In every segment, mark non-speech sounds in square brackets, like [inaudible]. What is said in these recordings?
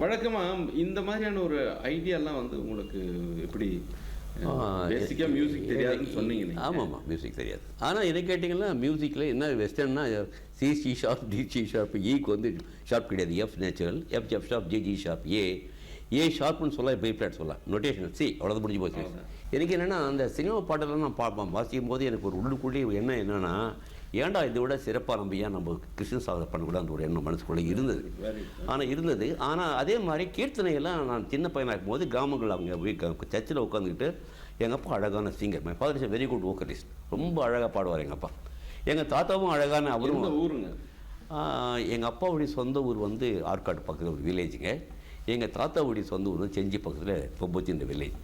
வழக்கமா இந்த மாதிரியான ஒரு ஐடியாலாம் வந்து உங்களுக்கு எப்படி பேசிக்காக மியூசிக் தெரியாதுன்னு சொன்னீங்க. ஆமாம் ஆமாம் மியூசிக் தெரியாது. ஆனால் என்ன கேட்டிங்கன்னா மியூசிக்கில் என்ன வெஸ்டர்ன்னா C C sharp D C sharp ஈக்கு வந்து ஷார்ப் கிடையாது. F natural F F sharp G G sharp A A ஷார்ப்னு சொல்ல பி ஃப்ளாட் சொல்லலாம். நொட்டேஷன் சி அவ்வளோதான் முடிஞ்சு போச்சு. எனக்கு என்னென்னா அந்த சினிமா பாட்டெல்லாம் நான் பார்ப்பேன் வாசிக்கும் போது எனக்கு ஒரு உள்ளுக்குள்ளே எண்ணம் என்னென்னா ஏன்டா இதை விட சிறப்பாக நம்ம ஏன் நம்ம கிருஷ்ண சாதனை பண்ணக்கூடாது ஒரு எண்ணம் மனசுக்குள்ளே இருந்தது. ஆனால் இருந்தது. ஆனால் அதே மாதிரி கீர்த்தனையெல்லாம் நான் சின்ன பையனாக இருக்கும்போது கிராமங்கள் அவங்க சர்ச்சில் உட்காந்துக்கிட்டு எங்கள் அப்பா அழகான singer my father is very good vocalist ரொம்ப அழகாக பாடுவார் எங்கள் அப்பா. எங்கள் தாத்தாவும் அழகான அவரும் ஊருங்க? எங்கள் அப்பாவுடைய சொந்த ஊர் வந்து ஆற்காடு பக்கத்தில் ஒரு வில்லேஜுங்க எங்கள் தாத்தாவுடைய சொந்த ஊர் வந்து செஞ்சி பக்கத்தில் பொம்பச்சின்ற வில்லேஜ்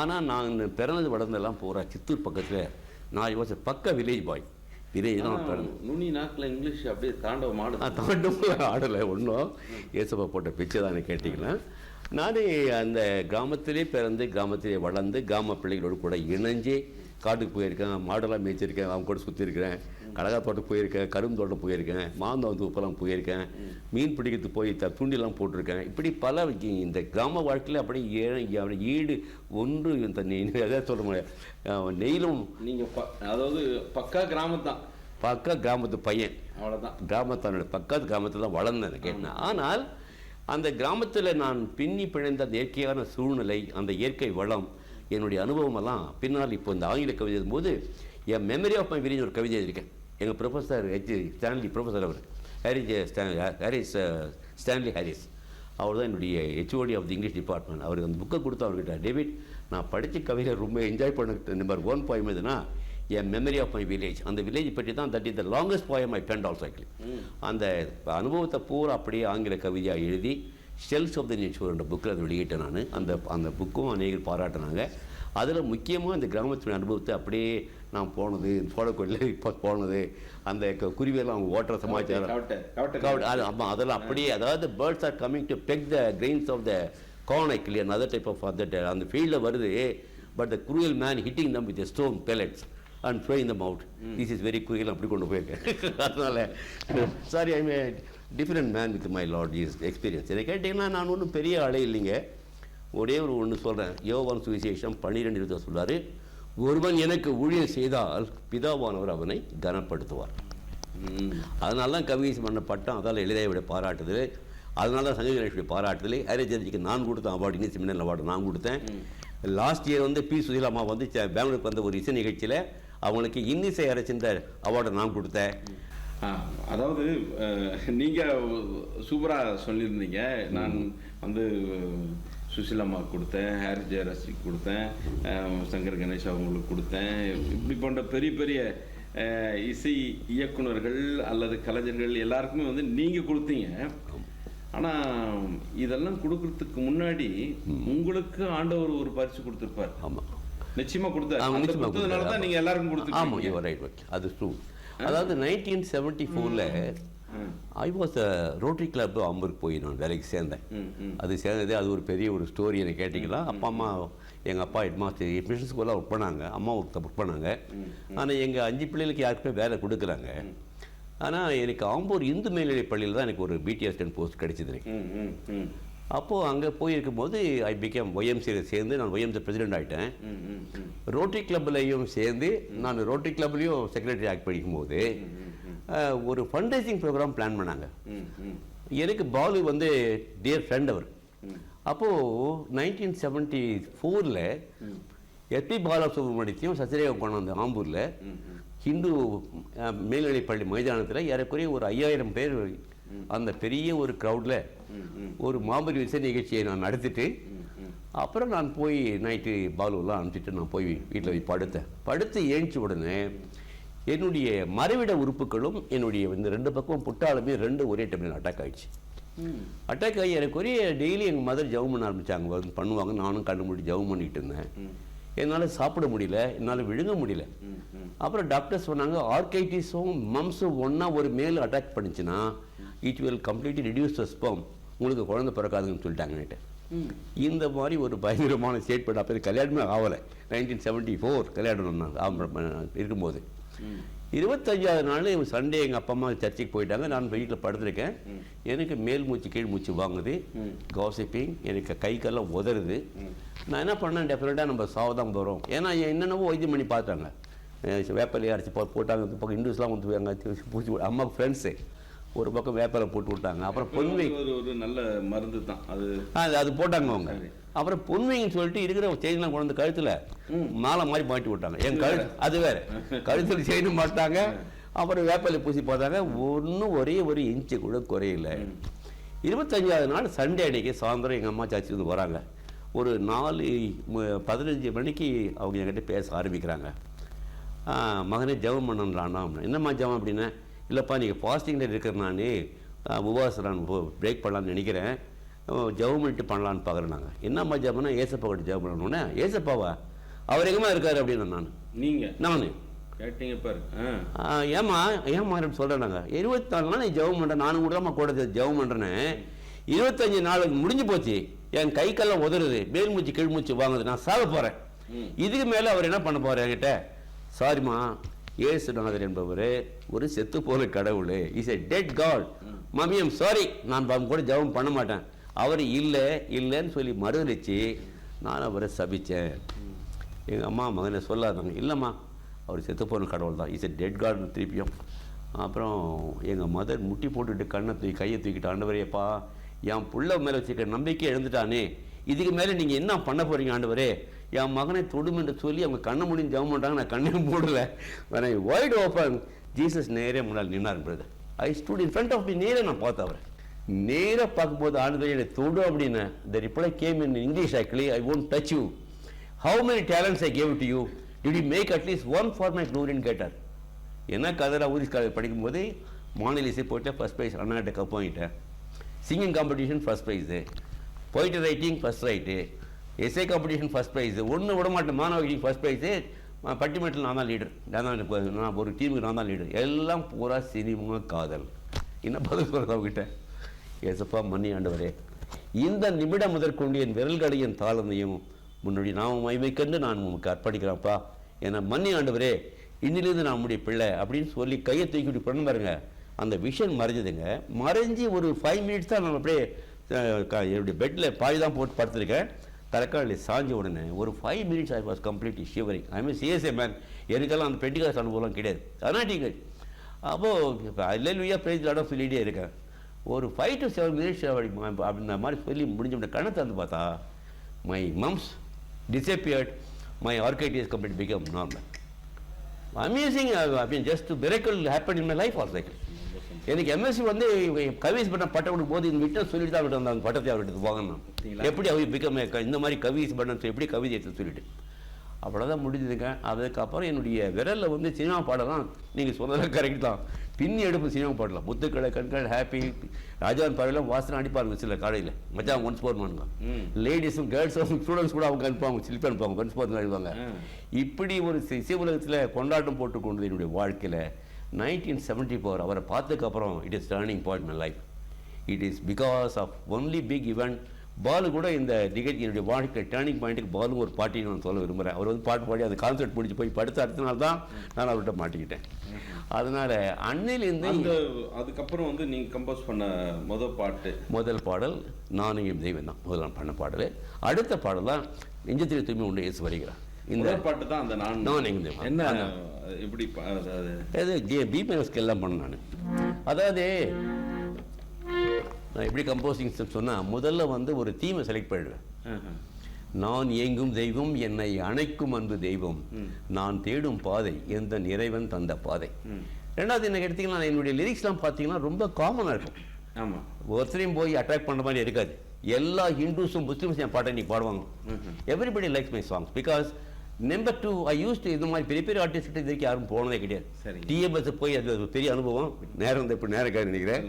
ஆனால் நான் பிறந்தது வளர்ந்தெல்லாம் பூரா சித்தூர் பக்கத்தில் நான் வாஸ் பக்க வில்லேஜ் பாய் வில்லேஜ் தான் நான் நாக்கில் இங்கிலீஷ் அப்படியே தாண்டவ மாடு. நான் தாண்டும் ஆடலை ஒன்றும் ஏசப்பா போட்ட பிச்சை தானே கேட்டிங்கன்னா நான் அந்த கிராமத்திலே பிறந்து கிராமத்திலே வளர்ந்து கிராம பிள்ளைகளோடு கூட இணைஞ்சு காட்டுக்கு போயிருக்கேன் மாடெல்லாம் மேய்ச்சிருக்கேன் அவங்க கூட சுற்றிருக்கிறேன் கடகா தோட்டம் போயிருக்கேன் கரும்பு தோட்டம் போயிருக்கேன் மாந்தம் தூப்பெல்லாம் போயிருக்கேன் மீன் பிடிக்கிறதுக்கு போய் த தூண்டிலாம் போட்டிருக்கேன். இப்படி பல இந்த கிராம வாழ்க்கையில் அப்படியே ஈடு ஒன்று இந்த நெய் அதான் சொல்ல முடியாது. நெய்லும் நீங்க ப- அதாவது பக்கா கிராமத்தான் பக்க கிராமத்து பையன். அவ்வளவுதான். கிராமத்தானோட பக்கத்து கிராமத்தில் தான் வளர்ந்தேன் கேட்டேன். ஆனால் அந்த கிராமத்தில் நான் பின்னி பிணைந்த அந்த இயற்கையான சூழ்நிலை அந்த இயற்கை வளம் என்னுடைய அனுபவமெல்லாம் பின்னால் இப்போ இந்த ஆங்கில கவிதை எழுதும்போது என் மெமரி ஆஃப் மை வில்லேஜ் ஒரு கவிதை எழுதியிருக்கேன். எங்கள் ப்ரொஃபஸர் ஹெச் ஸ்டான்லி ப்ரொஃபஸர் அவர். ஹாரிஸ் ஹாரிஸ் ஸ்டான்லி ஹாரிஸ் அவர் தான் என்னுடைய HOD of the English department அவருக்கு அந்த புக்கை கொடுத்து அவர்கிட்ட டேவிட் நான் படித்த கவிதை ரொம்ப என்ஜாய் பண்ண நம்பர் ஒன் போயம் எதுனா என் மெமரி ஆஃப் மை வில்லேஜ் அந்த வில்லேஜ் பற்றி தான் that is the longest poem I penned also actually அந்த அனுபவத்தை பூரா அப்படியே ஆங்கில கவிதையாக எழுதி ஷெல்ஸ் ஆஃப் த நேச்சர் என்ற புக்கில் அதை வெளியிட்டேன் நான். அந்த அந்த புக்கும் அநேகர் பாராட்டினாங்க. அதில் முக்கியமாக இந்த கிராமத்தினுடைய அனுபவத்தை அப்படியே நான் போனது சோழக்கோயிலில் இப்போ போனது அந்த குருவியெல்லாம் அவங்க ஓட்டுற சமாச்சாரம். அது ஆமாம் அதெல்லாம் அப்படியே அதாவது birds are coming to peck the grains of the corn clear other type of that அந்த ஃபீல்டில் வருது but the cruel man hitting them with stone pellets. And throwing them out this is very cruel அப்படி கொண்டு போயிருக்கேன் [laughs] அதனால sorry I may different man with my lord is experience என்னை கேட்டிங்கன்னா நான் ஒன்றும் பெரிய ஆளே இல்லைங்க. ஒரே ஒரு ஒன்று சொல்கிறேன் யோவான் சுவிசேஷம் பன்னிரெண்டு இருபது சொல்றாரு ஒருவன் எனக்கு ஊழியம் செய்தால் பிதாவானவர் அவனை கனப்படுத்துவார். அதனால தான் கவிஸ் பண்ண பட்டம் அதால் எளிதாவிட பாராட்டுதல். அதனால தான் சங்க கணேஷுடைய பாராட்டுதல் ஹரிஜர்ஜிக்கு நான் கொடுத்தேன் அவார்டு இன்னிஸ் மின்னல் அவார்டு நான் கொடுத்தேன். லாஸ்ட் இயர் வந்து பி. சுசீலா அம்மா வந்து பெங்களூருக்கு வந்த ஒரு இசை நிகழ்ச்சியில் அவங்களுக்கு இன்னிசை அரசின்ற அவார்டை நான் கொடுத்தேன். அதாவது அஹ், நீங்க சூப்பரா சொல்லியிருந்தீங்க. நான் வந்து சுசிலம்மா கொடுத்தேன் ஹாரி ஜெயராஜிக்கு கொடுத்தேன் சங்கர் கணேஷ் அவங்களுக்கு கொடுத்தேன். இப்படி போன்ற பெரிய பெரிய இசை இயக்குனர்கள் அல்லது கலைஞர்கள் எல்லாருக்குமே வந்து நீங்க கொடுத்தீங்க. ஆனா இதெல்லாம் கொடுக்கறதுக்கு முன்னாடி உங்களுக்கு ஆண்டவர் ஒரு பரிசு கொடுத்திருப்பார். ஆமாம் நிச்சயமா கொடுத்தாரு. ஆமா, நிச்சயமா கொடுத்ததுனால. தான் நீங்க எல்லாருக்கும் ஆமாம் கொடுத்துருக்கீங்க. யூ ரைட் ஓகே அது ட்ரூ அதாவது நைன்டீன் செவன்ட்டி ஃபோரில் ஐ வாஸ் ரோட்டரி கிளப் அம்பருக்கு போய் நான் வேலைக்கு சேர்ந்தேன். அது சேர்ந்தது அது ஒரு பெரிய ஒரு ஸ்டோரி எனக்கு கேட்டிங்கன்னா அப்பா அம்மா எங்கள் அப்பா ஹெட் மாஸ்டர் மிஷன் ஸ்கூலில் ஒர்க் பண்ணாங்க. அம்மா ஒர்க் ஒர்க் பண்ணாங்க. ஆனால் எங்கள் அஞ்சு பிள்ளைகளுக்கு யாருக்குமே வேலை கொடுக்குறாங்க ஆனால் எனக்கு ஆம்பூர் இந்து மேல்நிலைப் பள்ளியில் தான் எனக்கு ஒரு பிடி அசிஸ்டன்ட் போஸ்ட் கிடைச்சது எனக்கு. அப்போது அங்கே போயிருக்கும் போது ஐ பிகேம் ஒய்எம்சியில் சேர்ந்து நான் ஒய்எம்சி பிரசிடென்ட் ஆகிட்டேன் ரோட்டரி கிளப்லையும் சேர்ந்து நான் ரோட்டரி கிளப்லேயும் செக்ரட்டரி ஆக்ட் படிக்கும்போது ஒரு ஃபண்ட்ரைசிங் ப்ரோக்ராம் பிளான் பண்ணாங்க. எனக்கு பாலு வந்து டியர் ஃப்ரெண்ட் அவர். அப்போது நைன்டீன் செவன்ட்டி ஃபோரில் எஸ்பி பாலசுப்ரமணியத்தையும் சசிரேகா அந்த ஆம்பூரில் ஹிந்து மேல்நிலைப்பள்ளி மைதானத்தில் ஏறக்குறைய ஒரு ஐயாயிரம் பேர் அந்த பெரிய ஒரு க்ரௌடில் ஒரு மாபெரும் இசை நிகழ்ச்சியை நான் நடத்திட்டு அப்புறம் நான் போய் நைட்டு பாலுவெல்லாம் அனுப்பிச்சிட்டு நான் போய் வீட்டில் போய் படுத்தேன். படுத்து ஏஞ்சி உடனே என்னுடைய மறைவிட உறுப்புகளும் என்னுடைய இந்த ரெண்டு பக்கமும் புட்டாலுமே ரெண்டு ஒரே டைமில் அட்டாக் ஆகிடுச்சு அட்டாக் ஆகி எனக்கு ஒரே டெய்லி எங்கள் மதர் ஜவு பண்ண ஆரம்பித்தாங்க பண்ணுவாங்க. நானும் கண்ணு மூடி ஜவு பண்ணிட்டு இருந்தேன். என்னால் சாப்பிட முடியல. என்னால் விழுங்க முடியல. அப்புறம் டாக்டர் சொன்னாங்க ஆர்கைட்டிஸும் மம்ஸும் ஒன்றா ஒரு மேல் அட்டாக் பண்ணுச்சுன்னா it will completely reduce the sperm உங்களுக்கு குழந்தை பிறக்காதுன்னு சொல்லிட்டாங்க நேற்று இந்த மாதிரி ஒரு பயங்கரமான ஸ்டேட்மெண்ட் அப்போ கல்யாணமே ஆகலை. நைன்டீன் செவன்ட்டி ஃபோர் கல்யாணம் நான் இருக்கும்போது. இருபத்தஞ்சாவது நாள் சண்டே எங்கள் அப்பா அம்மா சர்ச்சுக்கு போயிட்டாங்க. நான் வீட்டில் படுத்திருக்கேன். எனக்கு மேல் மூச்சு கீழ் மூச்சு வாங்குது. காசிப்பிங் எனக்கு கை காலெல்லாம் உதறுது நான் என்ன பண்ணேன்? டெஃபினட்டாக நம்ம சாவதான் போகிறோம் ஏன்னா என்னென்னவோ வைத்தியம் பண்ணி பார்த்தாங்க. வேப்பிலையை அரைச்சி போட்டாங்க. இந்த பக்கம் இந்துஸ்லாம் வந்து அங்கே பூச்சி அம்மா ஃப்ரெண்ட்ஸு ஒரு பக்கம் வேப்பிலை போட்டு விட்டாங்க. அப்புறம் பொன்வை ஒரு நல்ல மருந்து தான். அது அது அது போட்டாங்க அவங்க. அப்புறம் பொன்மைன்னு சொல்லிட்டு இருக்கிற செயின்லாம் கொண்டு வந்து கழுத்துல மாலை மாதிரி மாட்டி விட்டாங்க. என் கழுத்து அது வேற. கழுத்தில் செயின் மாட்டாங்க அப்புறம் வேப்பிலை பூசி பார்த்தாங்க. ஒன்றும் ஒரே ஒரு இன்ச்சு கூட குறையல. இருபத்தஞ்சாவது நாள் சண்டே அன்னைக்கு சாயந்தரம் எங்கள் அம்மா சாச்சி வந்து வராங்க. ஒரு நாலு பதினஞ்சு மணிக்கு அவங்க என்கிட்ட பேச ஆரம்பிக்கிறாங்க. மகனே ஜெபம் பண்ணலான்னா என்னம்மா ஜெபம் அப்படின்னா இல்லைப்பா நீங்கள் ஃபாஸ்டிங்கில் இருக்கிற நான் உபவாசம் நான் பிரேக் பண்ணலான்னு நினைக்கிறேன். ஜெபம் பண்ணிட்டு பண்ணலான்னு பார்க்குறேன் நாங்கள் என்னம்மா ஜெபம்னா ஏசப்பா கிட்ட ஜெபம் பண்ணணுன்னே ஏசப்பாவா? அவர் எங்கேமா இருக்காரு அப்படின்னு நான். நீங்க? நான். கேட்டீங்க பாரு. ஏம்மா ஏம்மா சொல்கிறேன் நாங்கள் இருபத்தி நாலு நாள் நீ ஜெபம் பண்ணுறேன் நானும் கூட கூட ஜெபம் பண்ணுறேன்னு இருபத்தஞ்சு நாள் முடிஞ்சு போச்சு. என் கை கால்லாம் உதறுது. மேல் மூச்சு கீழ் மூச்சு வாங்குது. நான் சாக போகிறேன் இதுக்கு மேலே அவர் என்ன பண்ண போகிறார் என்கிட்ட? சாரிம்மா ஏசுநாதர் என்பவர் ஒரு செத்து போன கடவுள். Is a dead god mummy I'm sorry நான் அவங்க கூட ஜெபம் பண்ண மாட்டேன். அவர் இல்லை இல்லைன்னு சொல்லி மறுதளிச்சு நான் அவரை சபித்தேன் எங்கள் அம்மா மகனை சொல்லாதாங்க இல்லைம்மா அவர் செத்து போன கடவுள் தான். இஸ் எ டெட் காட்னு திருப்பியும். அப்புறம் எங்கள் மதர் முட்டி போட்டுட்டு கண்ணை தூக்கி கையை தூக்கிட்டு ஆண்டவரேப்பா என் புள்ள மேலே வச்சுருக்க நம்பிக்கை எழுந்துட்டானே இதுக்கு மேலே நீங்கள் என்ன பண்ண போகிறீங்க ஆண்டவரே? என் மகனை தொடும் என்று சொல்லி அவங்க கண்ணை முடிஞ்சு ஜெபம் பண்ணுறாங்க நான் கண்ணையும் மூடல. வேற ஒய்ட் ஓப்பன் ஜீசஸ் நேரே முன்னால் நின்னார் brother I stood in front of me நேரே நான் பார்த்தேன் அவரை. நேராக பார்க்கும்போது ஆண்டு என்னை தொடு அப்படின்னு the reply came in English actually I won't touch you how many talents I gave to you did you make at least one for my க்ளோரின்னு கேட்டார். என்ன கதரா ஊதி காலேஜ் படிக்கும்போது மாநில இசை போயிட்டு ஃபஸ்ட் ப்ரைஸ் அண்ணாட்ட கப் வாங்கிட்டேன். சிங்கிங் காம்படிஷன் ஃபஸ்ட் ப்ரைஸு போயிட்டு writing first right S A competition first prize ஒன்று விட மாட்டேன் மாணவர்களுக்கு ஃபஸ்ட் ப்ரைஸு பட்டிமன்றத்தில் நான் தான் லீடர் நான் தான் நான் ஒரு டீமுக்கு நான் தான் லீடர் எல்லாம் பூரா சினிமா காதல். என்ன பதில் சொல்கிறது அவங்ககிட்ட ஏசப்பா மன்னி ஆண்டவரே. இந்த நிமிடம் முதற்கொண்டு என் விரல்களையும் என் தாளமையும் முன்னாடி நாம மைமைக்கண்டு நான் உமக்கு அர்ப்பணிக்கிறேன்ப்பா. என்னை மன்னி ஆண்டவரே இன்னிலேருந்து நான் உடைய பிள்ளை அப்படின்னு சொல்லி கையை தூக்கி விட்டு பண்ண பாருங்க. அந்த விஷன் மறைஞ்சதுங்க. மறைஞ்சி ஒரு ஃபைவ் மினிட்ஸ் தான் நான் அப்படியே என்னுடைய பெட்டில் பாய் தான் போட்டு படுத்திருக்கேன். தலக்காலில் சாஞ்ச உடனே ஒரு five minutes I was complete shivering I mean C S A man எனக்கெல்லாம் அந்த பெண்டிகாஸ் அனுபவம்லாம் கிடையாது. அதனால் நீங்கள் அப்போது இப்போ அல்லையா பிரேஜ் லாடாக சொல்லிகிட்டே இருக்கேன். ஒரு ஃபைவ் டு செவன் மினிட்ஸ் அப்படி அப்படின்ற மாதிரி சொல்லி முடிஞ்ச உடனே கண்ணை திறந்து பார்த்தா my mumps disappeared my orchitis complete become normal amazing I mean just miracle happen in my life also எனக்கு எம்எஸ்சி வந்து கவிஸ் பண்ண பட்டம் கொடுக்கும் போது இந்த விட்டு சொல்லிட்டு தான் விட்டு அந்த பட்டத்தை அவர்கிட்ட வாங்கணும்? எப்படி அவர் பிகம் இந்த மாதிரி கவிஸ் பண்ண எப்படி கவிதை எடுத்து சொல்லிட்டு. அவ்வளோதான் முடிஞ்சதுங்க. அதுக்கப்புறம் என்னுடைய விரலில் வந்து சினிமா பாடலாம் நீங்கள் சொன்னதெல்லாம் கரெக்ட் தான். பின்னி எடுப்பு சினிமா பாடலாம். முத்துக்களை கண்கள் ஹாப்பி ராஜான் பாடலாம் வாசனை அடிப்பாருங்க சில காலையில். மச்சான் ஒன்ஸ் போர்மானுங்க ம். லேடிஸும் கேர்ள்ஸும் ஸ்டூடெண்ட்ஸ் கூட அவங்க அனுப்புவாங்க சிலிப்பி அனுப்புவாங்க ஒன்ஸ் போர்னு எழுதுவாங்க ஆ. இப்படி ஒரு சி- இசை உலகத்தில் கொண்டாட்டம் போட்டு கொண்டது என்னுடைய வாழ்க்கையில். நைன்டீன் செவன்ட்டி ஃபோர் அவரை பார்த்ததுக்கப்புறம் it is turning point my life it is because of only big event Balu கூட இந்த நிகழ்ச்சி என்னுடைய வாழ்க்கை டேர்னிங் பாயிண்ட்டுக்கு பாலு ஒரு பாட்டின்னு நான் சொல்ல விரும்புகிறேன் அவர் வந்து பாட்டு பாடி அந்த கான்சர்ட் முடிச்சு போய் படுத்த அடுத்த நாள் தான் நான் அவர்கிட்ட மாட்டிக்கிட்டேன். அதனால அன்னையிலேருந்து அந்த அதுக்கப்புறம் வந்து நீங்க கம்போஸ் பண்ண முத பாட்டு? முதல் பாடல் நானும் தெய்வம் தான் முதல் நான் பண்ண பாடல். அடுத்த பாடல் தான் நெஞ்சத்தில் தூய்மை உண்டு இயேசு வருகிறார். இந்த பாட்டு தான் அந்த நான் நான். என்ன. எப்படி பா- அது அது பிபிஎஸ்க்கு எல்லாம் பண்ணேன் நான். அதாவது நான் எப்படி கம்போசிங் சொன்னால் முதல்ல வந்து ஒரு தீமை செலக்ட் பண்ணிடுவேன். நான் ஏங்கும் தெய்வம் என்னை அணைக்கும் அன்பு தெய்வம். நான் தேடும் பாதை எந்த இறைவன் தந்த பாதை. ரெண்டாவது என்ன எடுத்தீங்கன்னா என்னுடைய லிரிக்ஸ்லாம் பார்த்தீங்கன்னா ரொம்ப காமனாக இருக்கும். ஆமா. ஒருத்தரையும் போய் அட்ராக்ட் பண்ணுற மாதிரி இருக்காது. எல்லா ஹிந்துஸும் முஸ்லீம்ஸ் என் பாட்டை நீ பாடுவாங்க. Everybody likes my songs because number two I use to இந்த மாதிரி பெரிய பெரிய ஆர்டிஸ்ட் இது வரைக்கும் யாரும் போனதே கிடையாது. டிஎம்எஸ் போய் அது ஒரு பெரிய அனுபவம். நேரம் வந்து இப்போ நேரம் நினைக்கிறேன்.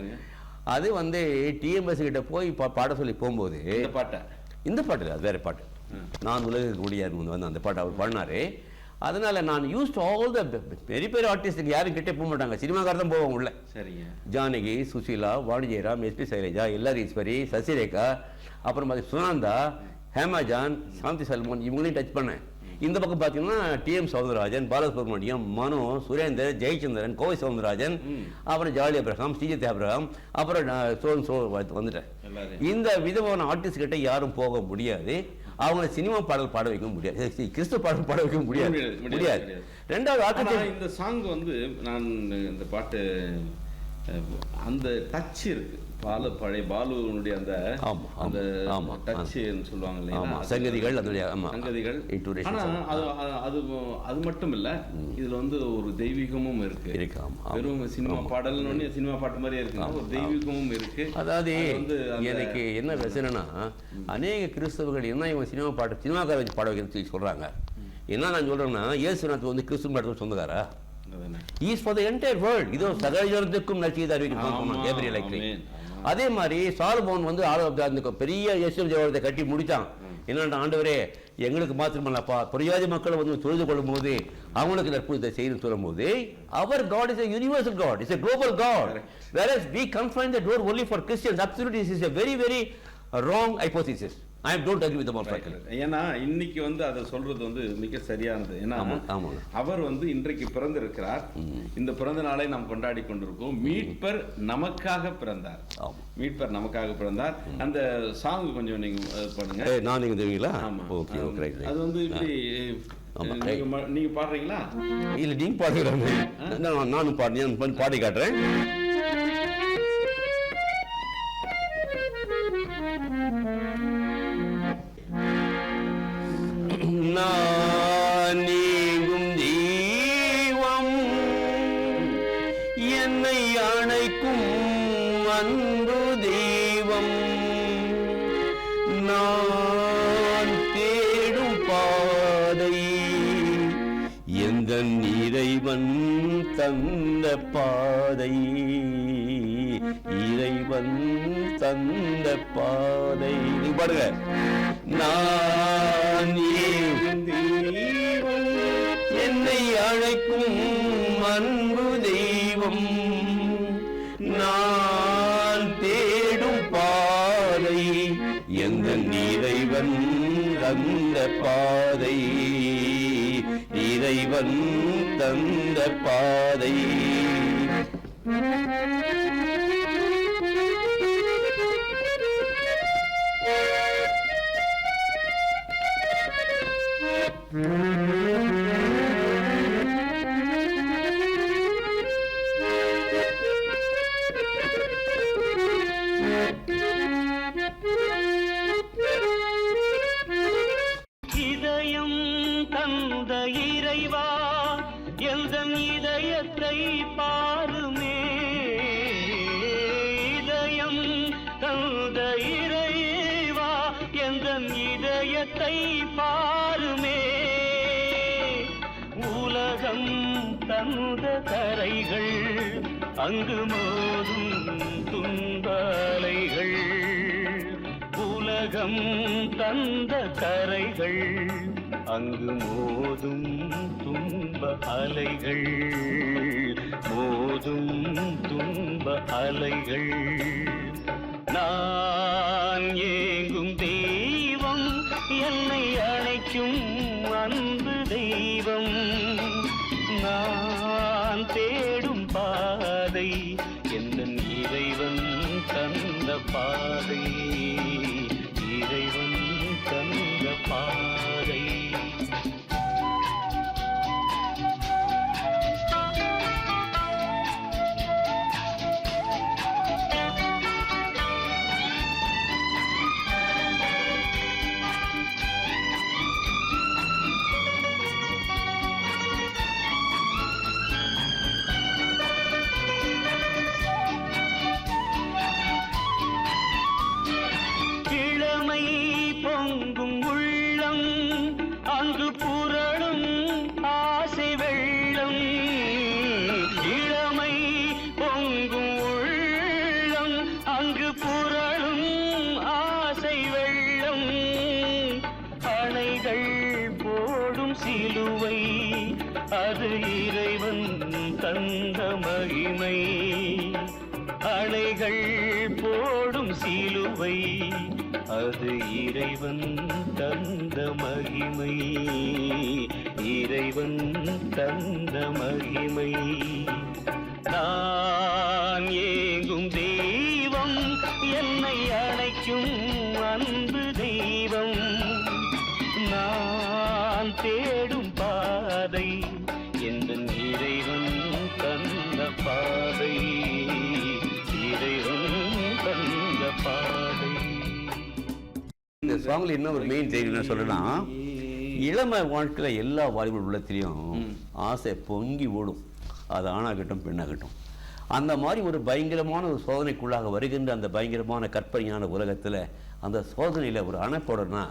அது வந்து டிஎம்எஸ் கிட்ட போய் பா பாட சொல்லி போகும்போது இந்த பாட்டை? இந்த பாட்டு இல்லை, அது வேற பாட்டு. நான் உலகிற்கு முடியாது வந்து அந்த பாட்டு அவர் பாடினாரு. அதனால நான் யூஸ் ஆல் த பெரிய பெரிய ஆர்டிஸ்ட்டுக்கு யாரும் கிட்டே போக மாட்டாங்க. சினிமாக்கார தான் போவாங்க உள்ள. சரிங்க. Janaki Susheela Vani Jayaram S P Sailaja L R Eswari Sasirekha அப்புறம் அது சுனந்தா ஹேமாஜான் சாந்தி சல்மான் இவங்களையும் டச் பண்ணேன். இந்த பக்கம் பார்த்தீங்கன்னா டிஎம் சவுந்தரராஜன் பாலசுப்ரமணியம் மனு சுரேந்தர் ஜெயச்சந்திரன் கோவை சவுந்தரராஜன் அப்புறம் ஜாலி அப்ரஹாம் ஸ்ரீஜித் அப்ரஹாம் அப்புறம் நான் சோ வந்துட்டேன். இந்த விதமான ஆர்டிஸ்ட் கிட்ட யாரும் போக முடியாது. அவங்கள சினிமா பாடல் பாட வைக்க முடியாது. [laughs] கிறிஸ்துவ பாடல் பாட வைக்க முடியாது. முடியாது. ரெண்டாவது இந்த சாங் வந்து நான் இந்த பாட்டு அந்த டச் இருக்கு. பால பழைய பாலுனுடைய அந்த ஆமா, ஆமா, அந்த ஆமா. டச்னு சொல்லுவாங்க இல்லையா ஆமா அது- சங்கதிகள் அதனுடைய ஆமா சங்கதிகள். Intonation ஆனா song. அது அது- அது மட்டும் இல்ல இதுல வந்து ஒரு தெய்வீகமும் இருக்கு. இருக்கு ஆமா ஆமா. வெறும் சினிமா பாடல்னு சினிமா பாட்டு மாதிரியே இருக்கு ஒரு தெய்வீகமும் இருக்கு. அதாவது அது வந்து எனக்கு என்ன பிரச்சனைனா அநேக கிறிஸ்தவர்கள் என்ன இவன் சினிமா பாட்டு சினிமாக்கார வச்சு பாட வைக்கிறது சொல்லி சொல்றாங்க. என்ன நான் சொல்றேன்னா இயேசுநாத் வந்து கிறிஸ்துவ பாடத்துக்கு சொந்தக்காரா. Is for the entire world இதோ சகலஜனத்துக்கும் நற்செய்தி ஆமா, அறிவிக்கணும் கேப்ரியல். அதே மாதிரி சாலமோன் வந்து அந்த பெரிய இயேசு தேவாலயத்தை கட்டி முடித்தான் என்னென்ன ஆண்டவரே எங்களுக்கு மாத்திரமல்லப்பா புரியாத மக்களை வந்து தொழுது கொள்ளும் போது அவங்களுக்கு நற்புதத்தை செய்யணும் சொல்லும் போது அவர் god is a universal god is a global god whereas we confine the door only for christians. Absolute is is a very very wrong hypothesis don't agree with the Morphakel. ஏன்னா இன்னைக்கு வந்து அதை சொல்றது வந்து மிக சரியானது. ஏன்னா. அவர் வந்து இன்றைக்கு பிறந்திருக்கிறார். இந்த பிறந்த நாளை நாம் கொண்டாடி கொண்டிருக்கோம். மீட்பர் நமக்காக பிறந்தார். மீட்பர் நமக்காக பிறந்தார். அந்த சாங் கொஞ்சம் நீங்க பண்ணுங்க. நான் நீங்க தெரியுங்களா? ஓகே ஓகே அது வந்து இப்படி. நீங்க பாடுறீங்களா? இல்ல நீங்க பாடுகிறாங்க நான் நானும் பாடி நான் பாடி காட்டுறேன். தந்த பாதை. இறைவன் தந்த பாதை. நீ பாடுங்க. நான் என்னை அழைக்கும் அன்பு தெய்வம். நான் இறைவன் தந்த பாதை. இதயத்தை பாருமே. இதயம் தந்த இறைவா எந்த இதயத்தை பாருமே. உலகம் தந்த கரைகள் அங்கு மோதும் துன்பலைகள். உலகம் தந்த கரைகள் அங்கு மோதும் துன்ப அலைகள். அலைகள் நான் அது இறைவன் தந்த மகிமை. இறைவன் தந்த மகிமை. நான் சாங்ல என்ன ஒரு மெயின் செய்தி என்ன சொல்றேன்னா இளமை வாழ்க்கையில் எல்லா வாலிபர் உள்ளத்திலையும் ஆசை பொங்கி ஓடும். அது ஆணாகட்டும் பெண்ணாகட்டும். அந்த மாதிரி ஒரு பயங்கரமான ஒரு சோதனைக்குள்ளாக வருகின்ற அந்த பயங்கரமான கற்பனையான உலகத்தில் அந்த சோதனையில் ஒரு அணை போடணும்னா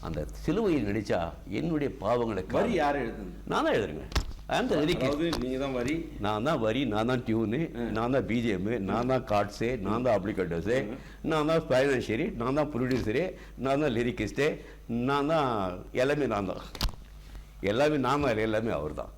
அந்த சிலுவையில் நடிச்சா என்னுடைய பாவங்களுக்கு யார் எழுதுனது? நான் தான் எழுதுறேங்க. அந்த லிரிக் அதாவது நீங்க தான் வரி. நான் தான் வரி நான் தான் டியூனு நான் தான் பிஜிஎம் நான் தான் கார்ட்ஸு நான் தான் அப்ளிகேட்டர்ஸு நான் தான் ஃபைனான்ஷியரி நான் தான் ப்ரொடியூசரு நான் தான் லிரிக்கிஸ்ட்டு நான் தான் எல்லாமே நான் தான். எல்லாமே தான் எல்லாமே அவர் தான்